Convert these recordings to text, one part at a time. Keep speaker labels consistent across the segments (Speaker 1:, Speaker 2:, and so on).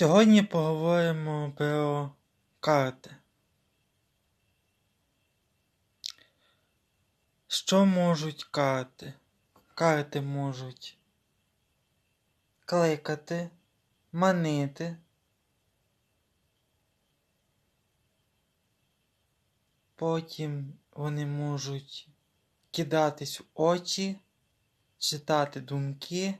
Speaker 1: Сьогодні поговоримо про карти. Що можуть карти? Карти можуть кликати, манити, потім вони можуть кидатись в очі, читати думки,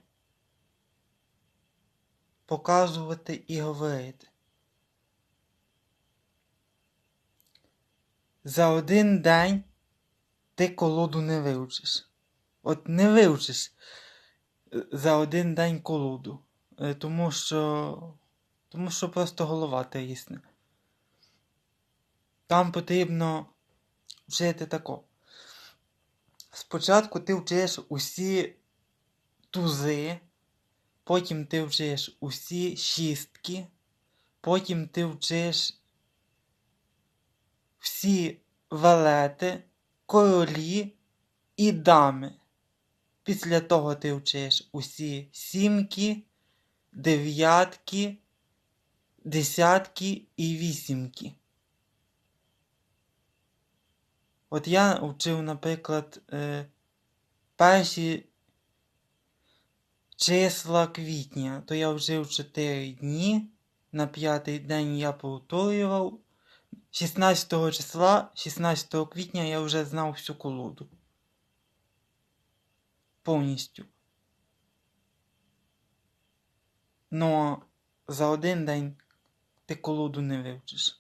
Speaker 1: показувати і говорити. За один день ти колоду не вивчиш. От не вивчиш е, за один день колоду. Е, Тому що. Тому що просто голова трісне. Там потрібно вчити тако. Спочатку ти вчиш усі тузи, потім ти вчиш усі шістки, потім ти вчиш всі валети, королі і дами. Після того ти вчиш усі сімки, дев'ятки, десятки і вісімки. От я вчив, наприклад, е, перші числа квітня, то я вчив 4 дні. На п'ятий день я повторював. 16 числа, 16 квітня я вже знав всю колоду. Повністю. Но за один день ти колоду не вивчиш.